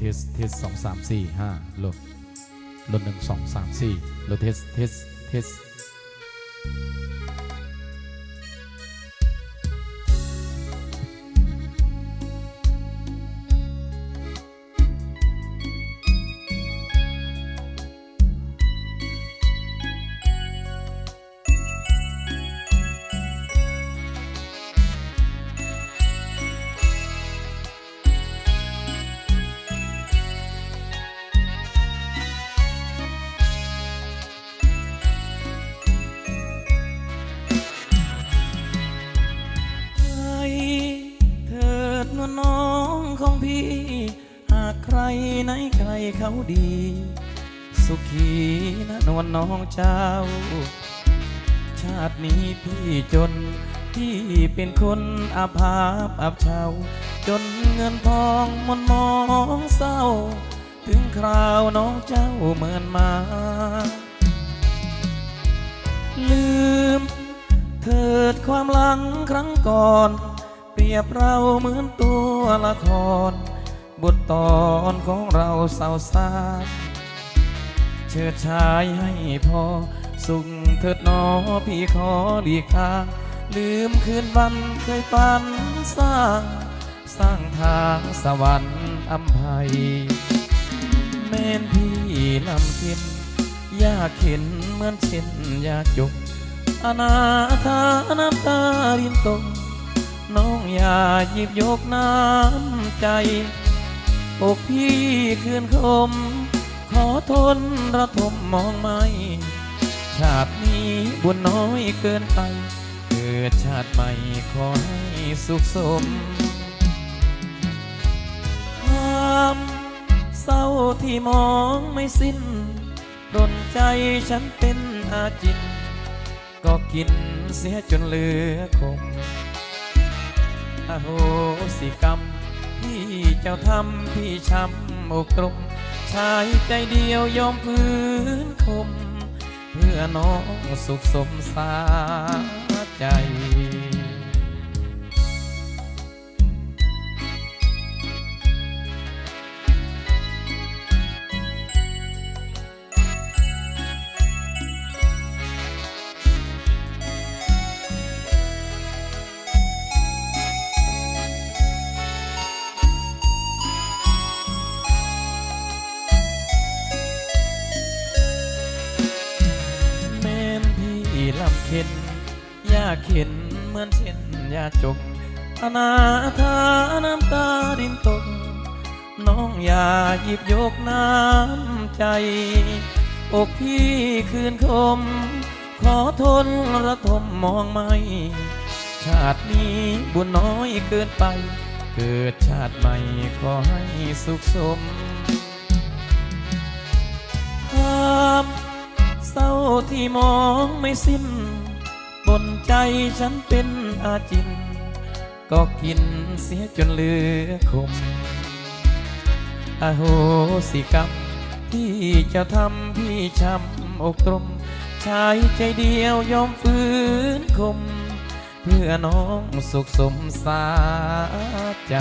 เทสเทสสองสามสี่ห้าลดลดหนึ่งสองสามสี่ลดเทสเทสเทส ของพี่ หากใครไหนใครเขาดี สุขีนะนวลน้องเจ้า ชาตินี้พี่จน พี่เป็นคนอาภาพอับเฉาจนเงินทองมันมองเศร้า ถึงคราวน้องเจ้าเหมือนมา ลืม เถิดความหลังครั้งก่อน ยบเราเหมือนตัวละคร บทตอนของเราเศร้าซาดเชิดชายให้พอ สุขเถิดนอพี่ขอหลีกทางลืมคืนวันเคยฝันสร้าง สร้างทางสวรรค์อัมภัยแม่นพี่ลำข็นยากเห็นเหมือนเช่นยากจบอนาถาน้ำตารินตก น้องอย่าหยิบยกน้ำใจ อกพี่คืนคม ขอทนระทมมองไม่ชาตินี้บุญน้อยเกินไป เกิดชาติใหม่ขอให้สุขสมความเศร้าที่มองไม่สิ้นรนใจฉันเป็นอาจิน ก็กินเสียจนเหลือคง อโหสิกรรม ที่เจ้าทำพี่ช้ำอกตรมชายใจเดียวยอมพื้นคม เพื่อน้องสุขสมสาใจ เข็นอยากเห็นเหมือนเช่นยาจมอนาถาน้ำตาดินตก น้องอย่าหยิบยกน้ำใจ อกพี่คืนคม ขอทนระทมมองไม่ ชาตินี้บุญน้อยเกินไป เกิดชาติใหม่ขอให้สุขสมความเศร้าที่มองไม่สิ้น บนใจฉันเป็นอาจิน ก็กินเสียจนเหลือคมอโหสิกรรมที่จะทำพี่ช้ำอกตรมชายใจเดียวยอมฟื้นคม เพื่อน้องสุขสมสาใจ